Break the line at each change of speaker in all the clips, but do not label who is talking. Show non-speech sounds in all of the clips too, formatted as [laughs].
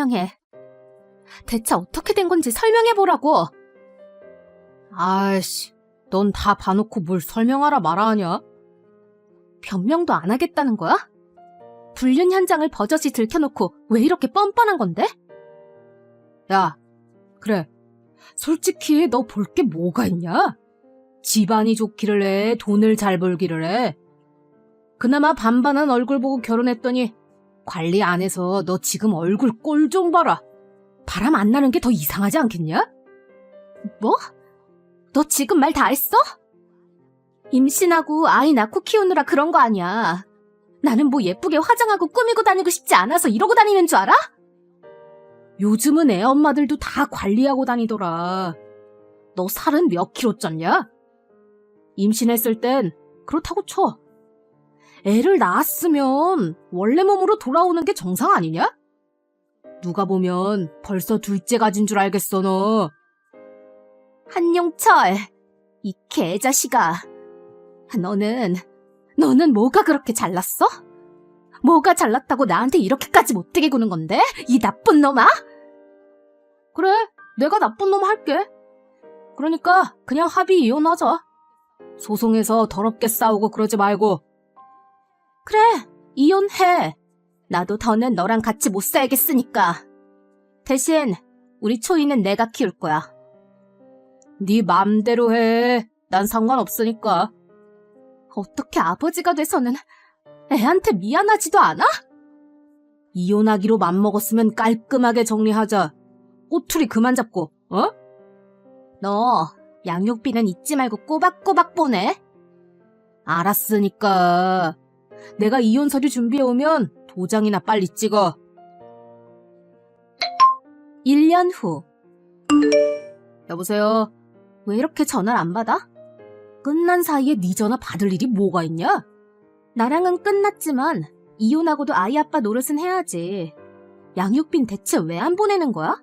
설명해. 대체 어떻게 된 건지 설명해보라고!
아이씨, 넌 다 봐놓고 뭘 설명하라 말아 하냐?
변명도 안 하겠다는 거야? 불륜 현장을 버젓이 들켜놓고 왜 이렇게 뻔뻔한 건데?
야, 그래. 솔직히 너 볼 게 뭐가 있냐? 집안이 좋기를 해, 돈을 잘 벌기를 해. 그나마 반반한 얼굴 보고 결혼했더니 관리 안 해서 너 지금 얼굴 꼴 좀 봐라. 바람 안 나는 게 더 이상하지 않겠냐?
뭐? 너 지금 말 다 했어? 임신하고 아이 낳고 키우느라 그런 거 아니야. 나는 뭐 예쁘게 화장하고 꾸미고 다니고 싶지 않아서 이러고 다니는 줄 알아?
요즘은 애 엄마들도 다 관리하고 다니더라. 너 살은 몇 킬로 쪘냐? 임신했을 땐 그렇다고 쳐. 애를 낳았으면 원래 몸으로 돌아오는 게 정상 아니냐? 누가 보면 벌써 둘째 가진 줄 알겠어, 너.
한용철, 이 개자식아. 너는, 너는 뭐가 그렇게 잘났어? 뭐가 잘났다고 나한테 이렇게까지 못되게 구는 건데? 이 나쁜 놈아?
그래, 내가 나쁜 놈 할게. 그러니까 그냥 합의 이혼하자. 소송해서 더럽게 싸우고 그러지 말고.
그래, 이혼해. 나도 더는 너랑 같이 못 살겠으니까. 대신 우리 초이는 내가 키울 거야.
네 맘대로 해. 난 상관없으니까.
어떻게 아버지가 돼서는 애한테 미안하지도 않아?
이혼하기로 맘먹었으면 깔끔하게 정리하자. 꼬투리 그만 잡고, 어?
너 양육비는 잊지 말고 꼬박꼬박 보내.
알았으니까. 내가 이혼 서류 준비해 오면 도장이나 빨리 찍어.
1년 후.
여보세요.
왜 이렇게 전화를 안 받아?
끝난 사이에 네 전화 받을 일이 뭐가 있냐?
나랑은 끝났지만 이혼하고도 아이 아빠 노릇은 해야지. 양육빈 대체 왜 안 보내는 거야?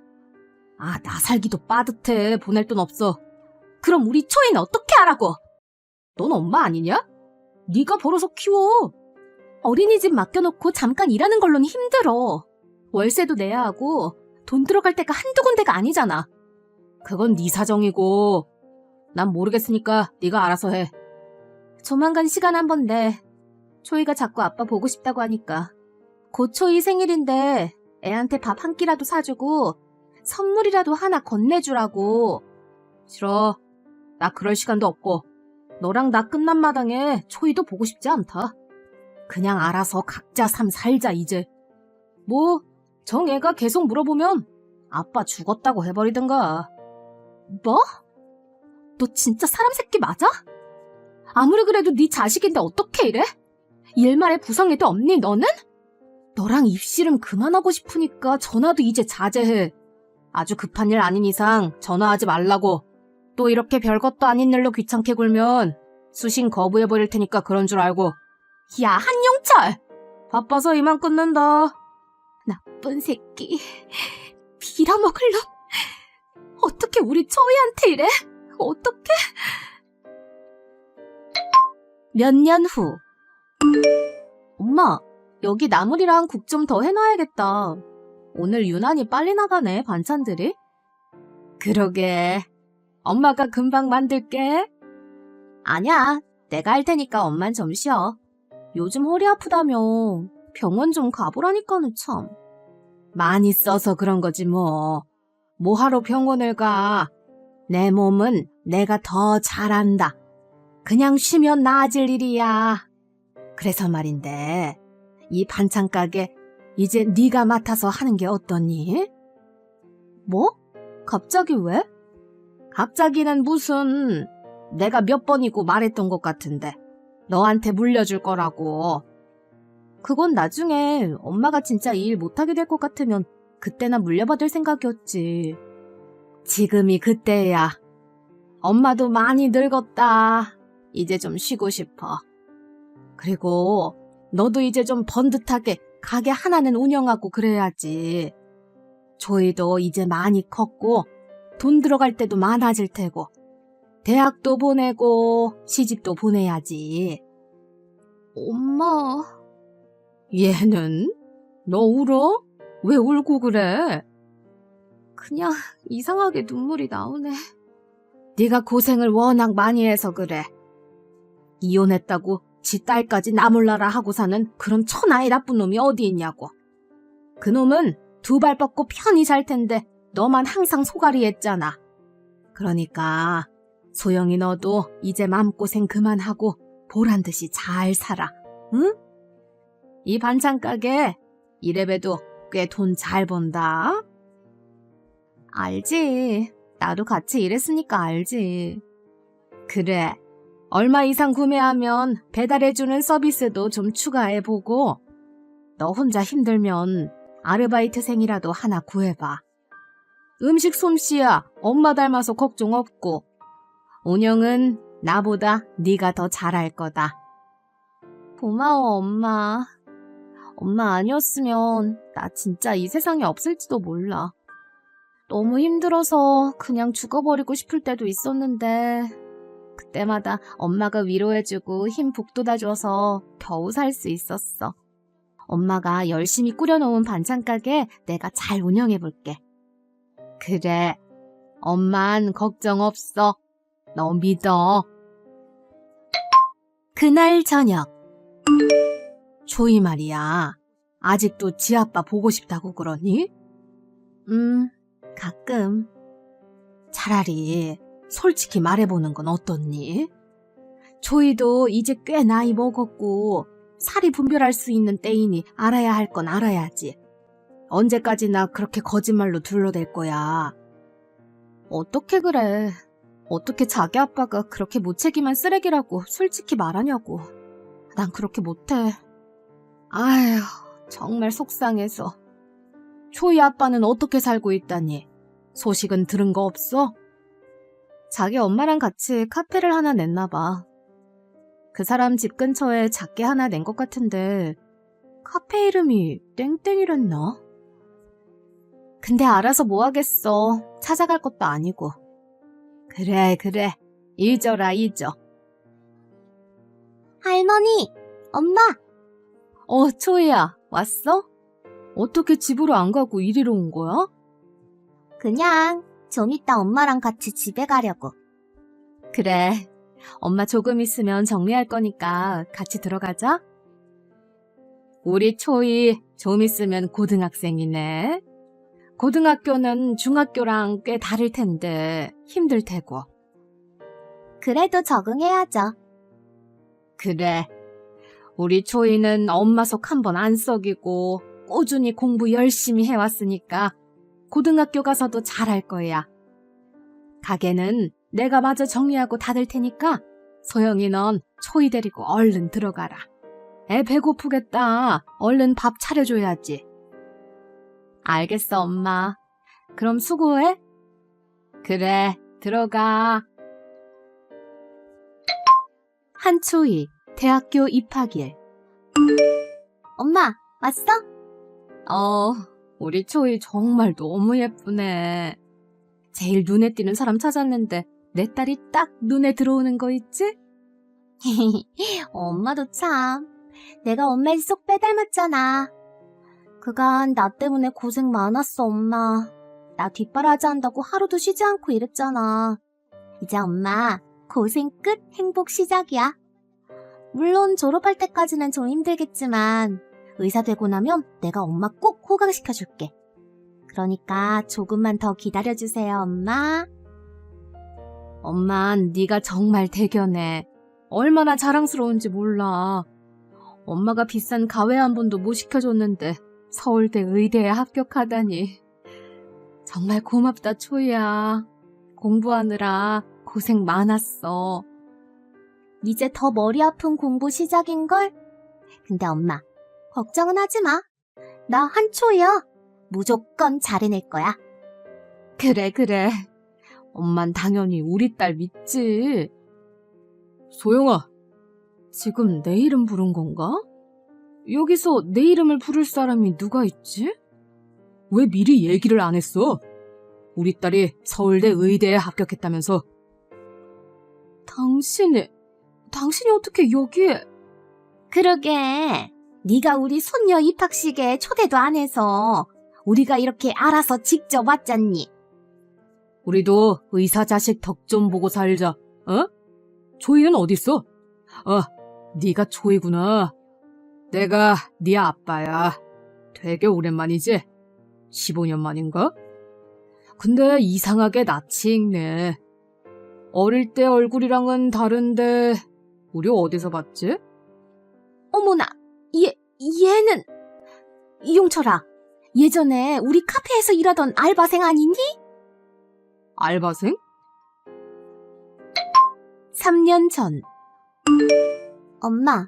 아, 나 살기도 빠듯해. 보낼 돈 없어.
그럼 우리 초이는 어떻게 하라고?
넌 엄마 아니냐? 네가 벌어서 키워.
어린이집 맡겨놓고 잠깐 일하는 걸로는 힘들어. 월세도 내야 하고 돈 들어갈 때가 한두 군데가 아니잖아.
그건 네 사정이고 난 모르겠으니까 네가 알아서 해.
조만간 시간 한 번 내. 초이가 자꾸 아빠 보고 싶다고 하니까. 곧 초이 생일인데 애한테 밥 한 끼라도 사주고 선물이라도 하나 건네주라고.
싫어. 나 그럴 시간도 없고 너랑 나 끝난 마당에 초이도 보고 싶지 않다. 그냥 알아서 각자 삶 살자 이제. 뭐 정애가 계속 물어보면 아빠 죽었다고 해버리든가.
뭐? 너 진짜 사람 새끼 맞아? 아무리 그래도 네 자식인데 어떻게 이래? 일말의 부성애도 없니 너는?
너랑 입씨름 그만하고 싶으니까 전화도 이제 자제해. 아주 급한 일 아닌 이상 전화하지 말라고. 또 이렇게 별것도 아닌 일로 귀찮게 굴면 수신 거부해버릴 테니까 그런 줄 알고.
야 한용철!
바빠서 이만 끊는다.
나쁜 새끼. 빌어먹을 놈. 어떻게 우리 초이한테 이래? 어떻게? 몇 년 후. 엄마, 여기 나물이랑 국 좀 더 해놔야겠다. 오늘 유난히 빨리 나가네, 반찬들이.
그러게. 엄마가 금방 만들게.
아니야, 내가 할 테니까 엄만 좀 쉬어. 요즘 허리 아프다며 병원 좀 가보라니까는 참.
많이 써서 그런 거지 뭐. 뭐하러 병원을 가. 내 몸은 내가 더 잘한다. 그냥 쉬면 나아질 일이야. 그래서 말인데 이 반찬 가게 이제 네가 맡아서 하는 게 어떠니?
뭐? 갑자기 왜?
갑자기는 무슨 내가 몇 번이고 말했던 것 같은데 너한테 물려줄 거라고.
그건 나중에 엄마가 진짜 이 일 못하게 될 것 같으면 그때나 물려받을 생각이었지.
지금이 그때야. 엄마도 많이 늙었다. 이제 좀 쉬고 싶어. 그리고 너도 이제 좀 번듯하게 가게 하나는 운영하고 그래야지. 조이도 이제 많이 컸고 돈 들어갈 때도 많아질 테고 대학도 보내고 시집도 보내야지.
엄마.
얘는? 너 울어? 왜 울고 그래?
그냥 이상하게 눈물이 나오네.
네가 고생을 워낙 많이 해서 그래. 이혼했다고 지 딸까지 나 몰라라 하고 사는 그런 천하의 나쁜 놈이 어디 있냐고. 그 놈은 두 발 뻗고 편히 살 텐데 너만 항상 소갈이 했잖아. 그러니까 소영이 너도 이제 마음고생 그만하고 보란 듯이 잘 살아. 응? 이 반찬 가게 이래봬도 꽤 돈 잘 번다.
알지. 나도 같이 일했으니까 알지.
그래. 얼마 이상 구매하면 배달해주는 서비스도 좀 추가해보고, 너 혼자 힘들면 아르바이트생이라도 하나 구해봐. 음식 솜씨야 엄마 닮아서 걱정 없고, 운영은 나보다 네가 더 잘할 거다.
고마워, 엄마. 엄마 아니었으면 나 진짜 이 세상에 없을지도 몰라. 너무 힘들어서 그냥 죽어버리고 싶을 때도 있었는데, 그때마다 엄마가 위로해주고 힘 북돋아줘서 겨우 살 수 있었어. 엄마가 열심히 꾸려놓은 반찬 가게 내가 잘 운영해볼게.
그래. 엄만 걱정 없어. 너 믿어.
그날 저녁,
초이 말이야. 아직도 지 아빠 보고 싶다고 그러니?
음, 가끔.
차라리 솔직히 말해보는 건 어떻니? 초이도 이제 꽤 나이 먹었고 살이 분별할 수 있는 때이니 알아야 할 건 알아야지. 언제까지나 그렇게 거짓말로 둘러댈 거야.
어떻게 그래. 어떻게 자기 아빠가 그렇게 무책임한 쓰레기라고 솔직히 말하냐고. 난 그렇게 못해.
아휴, 정말 속상해서. 초이 아빠는 어떻게 살고 있다니? 소식은 들은 거 없어?
자기 엄마랑 같이 카페를 하나 냈나 봐. 그 사람 집 근처에 작게 하나 낸 것 같은데 카페 이름이 땡땡이랬나? 근데 알아서 뭐 하겠어. 찾아갈 것도 아니고.
그래, 그래. 잊어라, 잊어.
할머니, 엄마.
어, 초이야, 왔어? 어떻게 집으로 안 가고 이리로 온 거야?
그냥 좀 이따 엄마랑 같이 집에 가려고. 그래. 엄마 조금 있으면 정리할 거니까 같이 들어가자.
우리 초이 좀 있으면 고등학생이네. 고등학교는 중학교랑 꽤 다를 텐데 힘들 테고.
그래도 적응해야죠.
그래. 우리 초이는 엄마 속 한 번 안 썩이고 꾸준히 공부 열심히 해왔으니까 고등학교 가서도 잘할 거야. 가게는 내가 마저 정리하고 닫을 테니까 소영이 넌 초이 데리고 얼른 들어가라. 애 배고프겠다. 얼른 밥 차려줘야지.
알겠어, 엄마. 그럼 수고해.
그래, 들어가.
한초희, 대학교 입학일. 엄마, 왔어?
어, 우리 초이 정말 너무 예쁘네. 제일 눈에 띄는 사람 찾았는데 내 딸이 딱 눈에 들어오는 거 있지? [laughs]
엄마도 참. 내가 엄마를 쏙 빼닮았잖아. 그간 나 때문에 고생 많았어, 엄마. 나 뒷바라지 한다고 하루도 쉬지 않고 일했잖아. 이제 엄마, 고생 끝, 행복 시작이야. 물론 졸업할 때까지는 좀 힘들겠지만, 의사 되고 나면 내가 엄마 꼭 호강시켜줄게. 그러니까 조금만 더 기다려주세요, 엄마.
엄만 네가 정말 대견해. 얼마나 자랑스러운지 몰라. 엄마가 비싼 가외 한 번도 못 시켜줬는데 서울대 의대에 합격하다니. 정말 고맙다, 초이야. 공부하느라 고생 많았어.
이제 더 머리 아픈 공부 시작인걸? 근데 엄마, 걱정은 하지 마. 나 한초야. 무조건 잘해낼 거야.
그래, 그래. 엄만 당연히 우리 딸 믿지. 소영아, 지금 내 이름 부른 건가? 여기서 내 이름을 부를 사람이 누가 있지? 왜 미리 얘기를 안 했어? 우리 딸이 서울대 의대에 합격했다면서. 당신이, 당신이 어떻게 여기에?
그러게. 네가 우리 손녀 입학식에 초대도 안 해서 우리가 이렇게 알아서 직접 왔잖니.
우리도 의사 자식 덕 좀 보고 살자. 어? 조이는 어딨어? 아, 네가 조이구나. 내가 네 아빠야. 되게 오랜만이지? 15년 만인가? 근데 이상하게 낯이 익네. 어릴 때 얼굴이랑은 다른데 우리 어디서 봤지?
어머나, 얘, 얘는 이용철아. 예전에 우리 카페에서 일하던 알바생 아니니?
알바생?
3년 전. 엄마,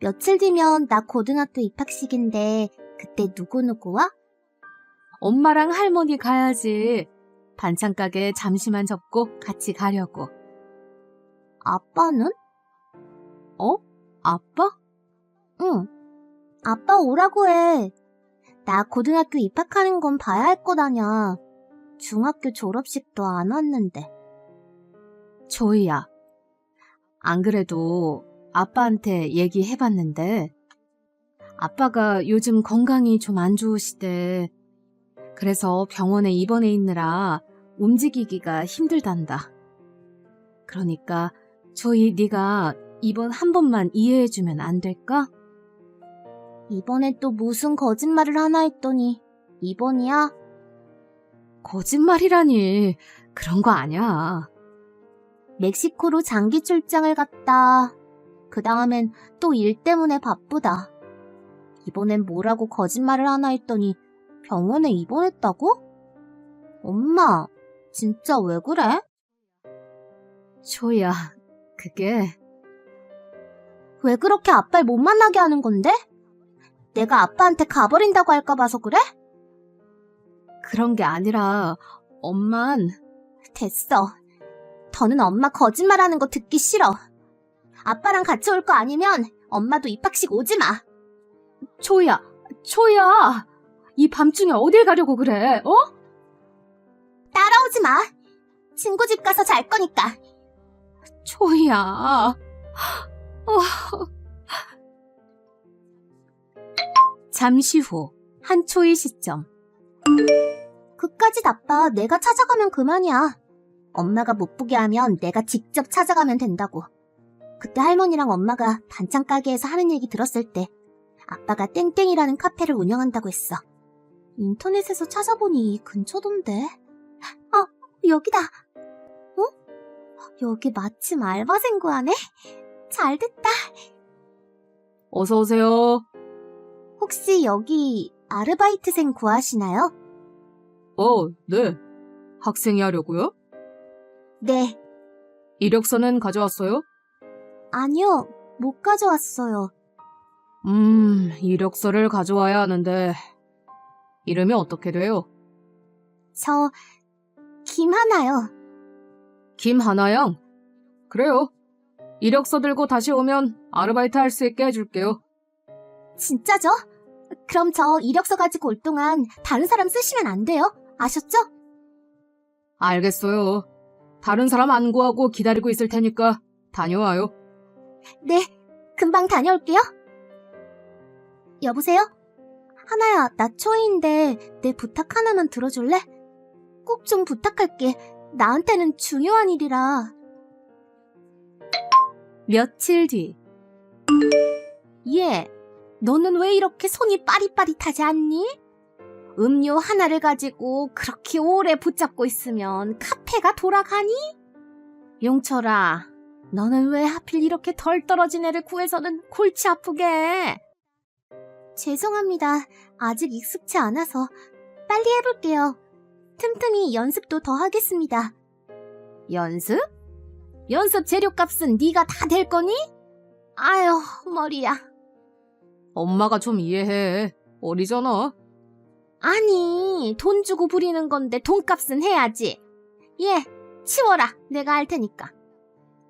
며칠 뒤면 나 고등학교 입학식인데 그때 누구누구 와? 엄마랑 할머니 가야지. 반찬 가게 잠시만 접고 같이 가려고. 아빠는? 어? 아빠? 응. 아빠 오라고 해. 나 고등학교 입학하는 건 봐야 할 거다냐. 중학교 졸업식도 안 왔는데. 조이야. 안 그래도 아빠한테 얘기해봤는데, 아빠가 요즘 건강이 좀 안 좋으시대. 그래서 병원에 입원해 있느라 움직이기가 힘들단다. 그러니까 저희 네가 이번 한 번만 이해해주면 안 될까? 이번에 또 무슨 거짓말을 하나 했더니 이번이야? 거짓말이라니 그런 거 아니야. 멕시코로 장기 출장을 갔다. 그 다음엔 또 일 때문에 바쁘다. 이번엔 뭐라고 거짓말을 하나 했더니 병원에 입원했다고? 엄마, 진짜 왜 그래? 조야, 그게... 왜 그렇게 아빠를 못 만나게 하는 건데? 내가 아빠한테 가버린다고 할까 봐서 그래? 그런 게 아니라 엄만 됐어. 더는 엄마 거짓말하는 거 듣기 싫어. 아빠랑 같이 올 거 아니면 엄마도 입학식 오지 마.
초야, 초야! 이 밤중에 어딜 가려고 그래, 어?
따라오지 마. 친구 집 가서 잘 거니까.
초야. 어. 잠시 후, 한초의 시점.
그까짓 아빠 내가 찾아가면 그만이야. 엄마가 못 보게 하면 내가 직접 찾아가면 된다고. 그때 할머니랑 엄마가 반찬 가게에서 하는 얘기 들었을 때 아빠가 땡땡이라는 카페를 운영한다고 했어. 인터넷에서 찾아보니 이 근처던데. 어, 여기다. 어? 여기 마침 알바생 구하네? 잘 됐다.
어서오세요.
혹시 여기 아르바이트생 구하시나요?
어, 네. 학생이 하려고요?
네.
이력서는 가져왔어요?
아니요. 못 가져왔어요.
음, 이력서를 가져와야 하는데, 이름이 어떻게 돼요?
저 김하나요.
김하나 양? 그래요. 이력서 들고 다시 오면 아르바이트 할 수 있게 해줄게요.
진짜죠? 그럼 저 이력서 가지고 올 동안 다른 사람 쓰시면 안 돼요? 아셨죠?
알겠어요. 다른 사람 안 구하고 기다리고 있을 테니까 다녀와요.
네, 금방 다녀올게요. 여보세요? 하나야, 나 초이인데 내 부탁 하나만 들어줄래? 꼭 좀 부탁할게. 나한테는 중요한 일이라. 며칠 뒤. 얘, 너는 왜 이렇게 손이 빠릿빠릿하지 않니? 음료 하나를 가지고 그렇게 오래 붙잡고 있으면 카페가 돌아가니? 용철아, 너는 왜 하필 이렇게 덜 떨어진 애를 구해서는 골치 아프게 해? 죄송합니다. 아직 익숙치 않아서 빨리 해볼게요. 틈틈이 연습도 더 하겠습니다. 연습? 연습 재료값은 네가 다 될 거니? 아유, 머리야.
엄마가 좀 이해해. 어리잖아.
아니, 돈 주고 부리는 건데 돈값은 해야지. 예, 치워라. 내가 할 테니까.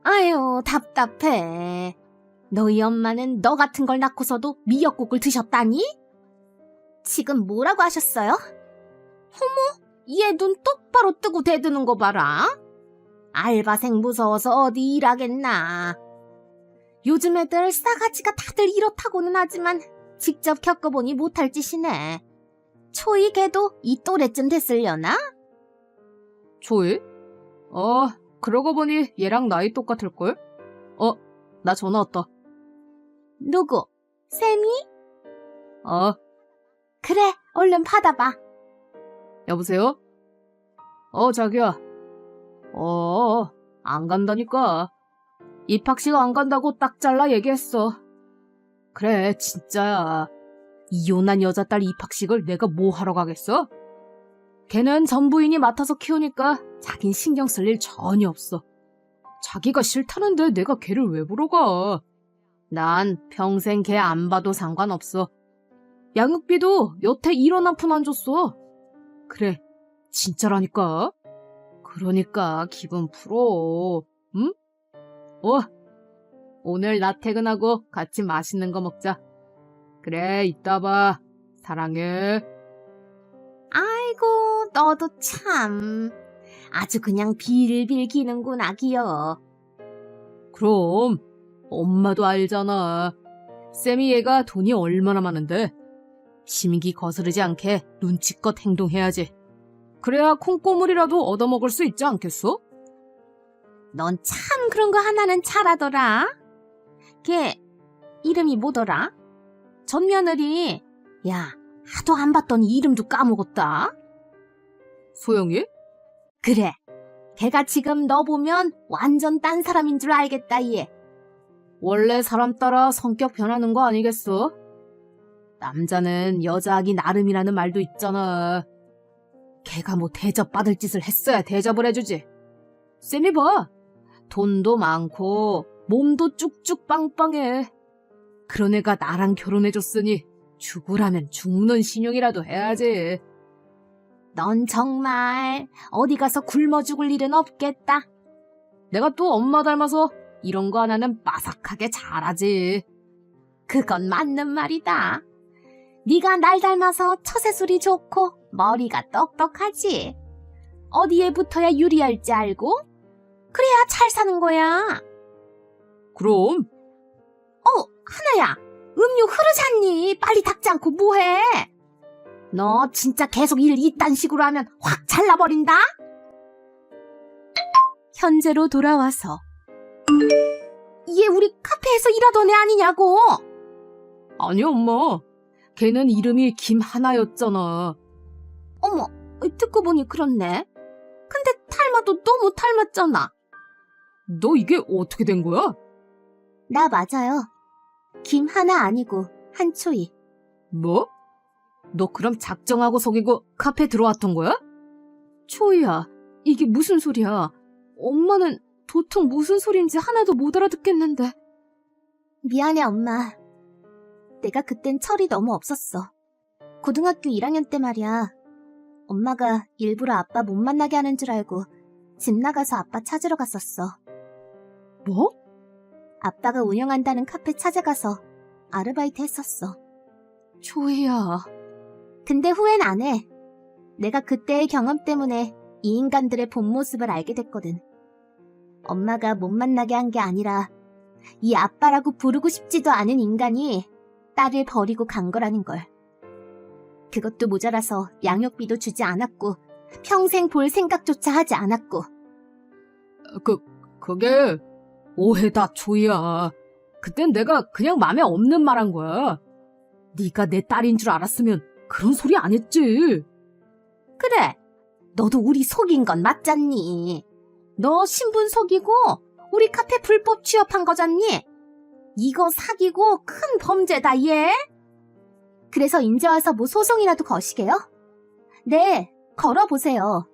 아유, 답답해. 너희 엄마는 너 같은 걸 낳고서도 미역국을 드셨다니? 지금 뭐라고 하셨어요? 어머, 얘 눈 똑바로 뜨고 대드는 거 봐라. 알바생 무서워서 어디 일하겠나. 요즘 애들 싸가지가 다들 이렇다고는 하지만 직접 겪어보니 못할 짓이네. 초이 걔도 이 또래쯤 됐으려나?
초이? 어, 그러고 보니 얘랑 나이 똑같을걸? 어, 나 전화 왔다.
누구? 쌤이?
어,
그래, 얼른 받아봐.
여보세요? 어, 자기야. 어, 안 간다니까. 입학식 안 간다고 딱 잘라 얘기했어. 그래, 진짜야. 이혼한 여자 딸 입학식을 내가 뭐 하러 가겠어? 걔는 전부인이 맡아서 키우니까 자긴 신경 쓸 일 전혀 없어. 자기가 싫다는데 내가 걔를 왜 보러 가? 난 평생 걔 안 봐도 상관없어. 양육비도 여태 1원 한 푼 안 줬어. 그래, 진짜라니까. 그러니까 기분 풀어. 응? 어, 오늘 나 퇴근하고 같이 맛있는 거 먹자. 그래, 이따 봐. 사랑해.
아이고, 너도 참. 아주 그냥 빌빌 기는군, 아기여.
그럼 엄마도 알잖아. 쌤이 얘가 돈이 얼마나 많은데 심기 거스르지 않게 눈치껏 행동해야지. 그래야 콩고물이라도 얻어먹을 수 있지 않겠어?
넌 참 그런 거 하나는 잘하더라. 걔, 이름이 뭐더라? 전 며느리. 야, 하도 안 봤더니 이름도 까먹었다.
소영이?
그래. 걔가 지금 너 보면 완전 딴 사람인 줄 알겠다, 얘.
원래 사람 따라 성격 변하는 거 아니겠어? 남자는 여자하기 나름이라는 말도 있잖아. 걔가 뭐 대접받을 짓을 했어야 대접을 해주지. 쌤이 봐. 돈도 많고 몸도 쭉쭉 빵빵해. 그런 애가 나랑 결혼해줬으니 죽으라면 죽는 신용이라도 해야지.
넌 정말 어디 가서 굶어 죽을 일은 없겠다.
내가 또 엄마 닮아서 이런 거 하나는 빠삭하게 잘하지.
그건 맞는 말이다. 네가 날 닮아서 처세술이 좋고 머리가 똑똑하지. 어디에 붙어야 유리할지 알고? 그래야 잘 사는 거야.
그럼
어, 하나야. 음료 흐르잖니. 빨리 닦지 않고 뭐해? 너 진짜 계속 일 이딴 식으로 하면 확 잘라버린다? 현재로 돌아와서 얘 우리 카페에서 일하던 애 아니냐고?
아니 엄마. 걔는 이름이 김하나였잖아.
어머, 듣고 보니 그렇네. 근데 닮아도 너무 닮았잖아.
너 이게 어떻게 된 거야?
나 맞아요. 김 하나 아니고 한초이.
뭐? 너 그럼 작정하고 속이고 카페 들어왔던 거야? 초이야, 이게 무슨 소리야? 엄마는 도통 무슨 소리인지 하나도 못 알아듣겠는데.
미안해, 엄마. 내가 그땐 철이 너무 없었어. 고등학교 1학년 때 말이야. 엄마가 일부러 아빠 못 만나게 하는 줄 알고 집 나가서 아빠 찾으러 갔었어.
뭐?
아빠가 운영한다는 카페 찾아가서 아르바이트 했었어.
초이야.
근데 후회는 안 해. 내가 그때의 경험 때문에 이 인간들의 본 모습을 알게 됐거든. 엄마가 못 만나게 한 게 아니라 이 아빠라고 부르고 싶지도 않은 인간이 딸을 버리고 간 거라는 걸. 그것도 모자라서 양육비도 주지 않았고 평생 볼 생각조차 하지 않았고
그, 그게 오해다, 초이야. 그땐 내가 그냥 맘에 없는 말 한 거야. 네가 내 딸인 줄 알았으면 그런 소리 안 했지.
그래 너도 우리 속인 건 맞잖니 너 신분 속이고 우리 카페 불법 취업한 거잖니 이거 사기고 큰 범죄다 얘 그래서 인제 와서 뭐 소송이라도 거시게요? 네 걸어보세요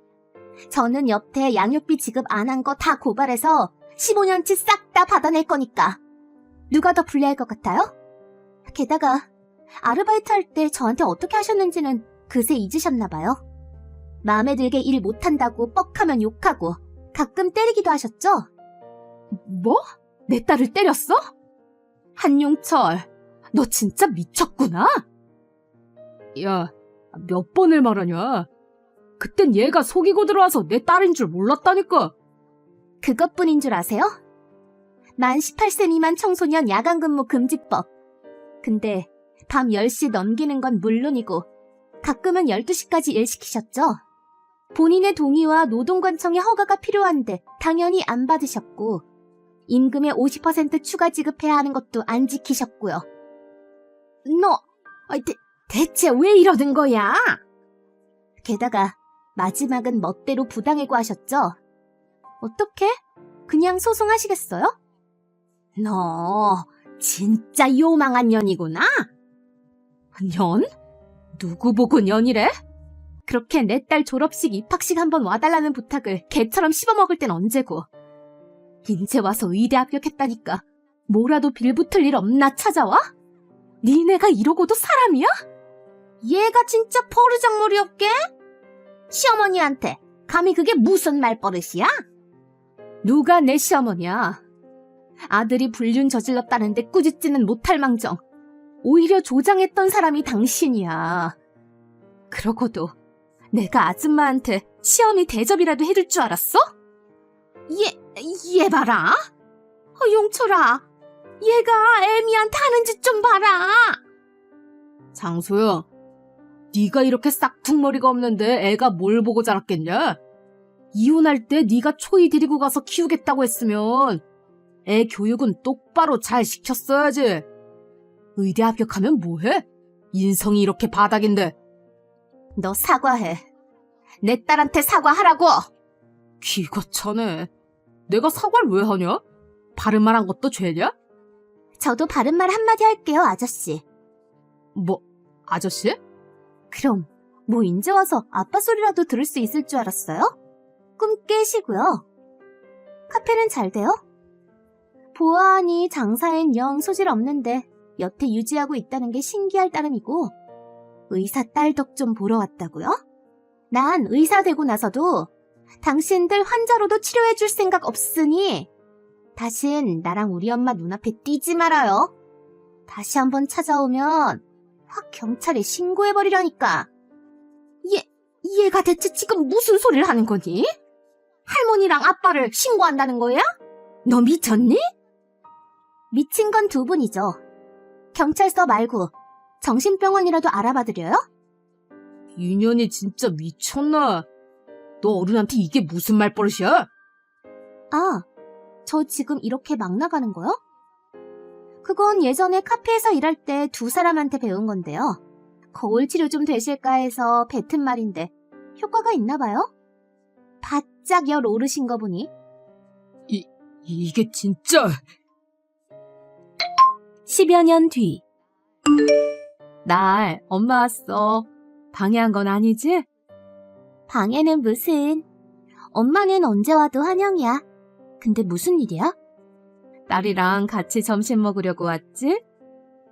저는 여태 양육비 지급 안 한 거 다 고발해서 15년치 싹 다 받아낼 거니까 누가 더 불리할 것 같아요? 게다가 아르바이트 할 때 저한테 어떻게 하셨는지는 그새 잊으셨나 봐요. 마음에 들게 일 못한다고 뻑하면 욕하고 가끔 때리기도 하셨죠?
뭐? 내 딸을 때렸어? 한용철, 너 진짜 미쳤구나? 야, 몇 번을 말하냐? 그땐 얘가 속이고 들어와서 내 딸인 줄 몰랐다니까.
그것뿐인 줄 아세요? 만 18세 미만 청소년 야간 근무 금지법. 근데 밤 10시 넘기는 건 물론이고 가끔은 12시까지 일 시키셨죠? 본인의 동의와 노동관청의 허가가 필요한데 당연히 안 받으셨고 임금의 50% 추가 지급해야 하는 것도 안 지키셨고요. 너 대, 대체 왜 이러는 거야? 게다가 마지막은 멋대로 부당해고 하셨죠? 어떻게? 그냥 소송하시겠어요? 너 진짜 요망한 년이구나. 년? 누구 보고 년이래? 그렇게 내 딸 졸업식 입학식 한번 와달라는 부탁을 개처럼 씹어먹을 땐 언제고. 인제 와서 의대 합격했다니까 뭐라도 빌붙을 일 없나 찾아와? 니네가 이러고도 사람이야? 얘가 진짜 버르장머리 없게? 시어머니한테 감히 그게 무슨 말버릇이야? 누가 내 시어머니야? 아들이 불륜 저질렀다는데 꾸짖지는 못할 망정. 오히려 조장했던 사람이 당신이야. 그러고도 내가 아줌마한테 시험이 대접이라도 해줄 줄 알았어? 얘, 얘 봐라. 어, 용철아. 얘가 애미한테 하는 짓 좀 봐라.
장소영, 네가 이렇게 싹퉁머리가 없는데 애가 뭘 보고 자랐겠냐? 이혼할 때 네가 초이 데리고 가서 키우겠다고 했으면 애 교육은 똑바로 잘 시켰어야지. 의대 합격하면 뭐해? 인성이 이렇게 바닥인데
너 사과해. 내 딸한테 사과하라고.
귀가 차네. 내가 사과를 왜 하냐? 바른 말 한 것도 죄냐?
저도 바른 말 한마디 할게요, 아저씨.
뭐, 아저씨?
그럼 뭐 인제 와서 아빠 소리라도 들을 수 있을 줄 알았어요? 꿈 깨시고요. 카페는 잘 돼요? 보아하니 장사엔 영 소질 없는데 여태 유지하고 있다는 게 신기할 따름이고 의사 딸 덕 좀 보러 왔다고요? 난 의사 되고 나서도 당신들 환자로도 치료해 줄 생각 없으니 다신 나랑 우리 엄마 눈앞에 띄지 말아요. 다시 한번 찾아오면 확 경찰에 신고해버리라니까. 얘, 얘가 대체 지금 무슨 소리를 하는 거니? 할머니랑 아빠를 신고한다는 거야? 너 미쳤니? 미친 건 두 분이죠. 경찰서 말고 정신병원이라도 알아봐드려요?
인연이 진짜 미쳤나? 너 어른한테 이게 무슨 말버릇이야?
아, 저 지금 이렇게 막 나가는 거요? 그건 예전에 카페에서 일할 때 두 사람한테 배운 건데요. 거울 치료 좀 되실까 해서 뱉은 말인데 효과가 있나 봐요? 바짝 열 오르신 거 보니
이게 진짜
10여 년 뒤.
날 엄마 왔어. 방해한 건 아니지?
방에는 무슨. 엄마는 언제 와도 환영이야. 근데 무슨 일이야?
딸이랑 같이 점심 먹으려고 왔지?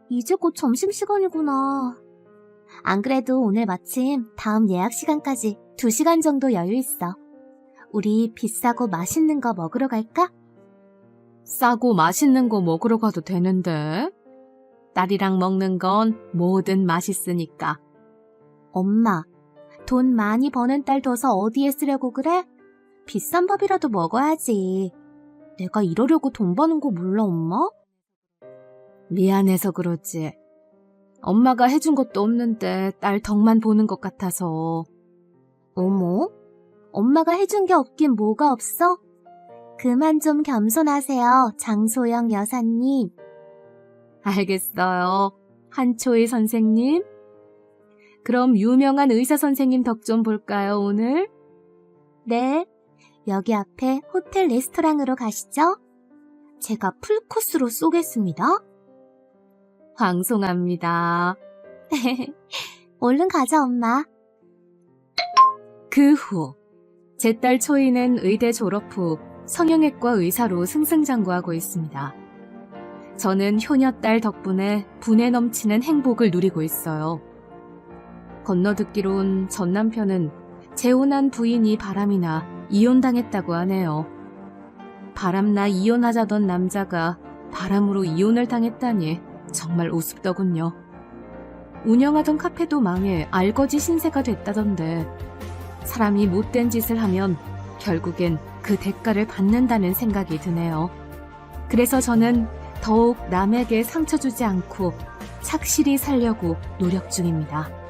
이제 곧 점심시간이구나. 안 그래도 오늘 마침 다음 예약 시간까지 2시간 정도 여유 있어. 우리 비싸고 맛있는 거 먹으러 갈까?
싸고 맛있는 거 먹으러 가도 되는데. 딸이랑 먹는 건 뭐든 맛있으니까.
엄마, 돈 많이 버는 딸 둬서 어디에 쓰려고 그래? 비싼 밥이라도 먹어야지. 내가 이러려고 돈 버는 거 몰라, 엄마?
미안해서 그러지. 엄마가 해준 것도 없는데 딸 덕만 보는 것 같아서.
어머? 엄마가 해준 게 없긴 뭐가 없어? 그만 좀 겸손하세요, 장소영 여사님.
알겠어요. 한초희 선생님. 그럼 유명한 의사 선생님 덕 좀 볼까요, 오늘?
네, 여기 앞에 호텔 레스토랑으로 가시죠. 제가 풀코스로 쏘겠습니다.
방송합니다. [laughs]
얼른 가자, 엄마.
그 후, 제 딸 초이는 의대 졸업 후 성형외과 의사로 승승장구하고 있습니다. 저는 효녀 딸 덕분에 분에 넘치는 행복을 누리고 있어요. 건너듣기론 전 남편은 재혼한 부인이 바람이나 이혼당했다고 하네요. 바람나 이혼하자던 남자가 바람으로 이혼을 당했다니 정말 우습더군요. 운영하던 카페도 망해 알거지 신세가 됐다던데 사람이 못된 짓을 하면 결국엔 그 대가를 받는다는 생각이 드네요. 그래서 저는 더욱 남에게 상처 주지 않고 착실히 살려고 노력 중입니다.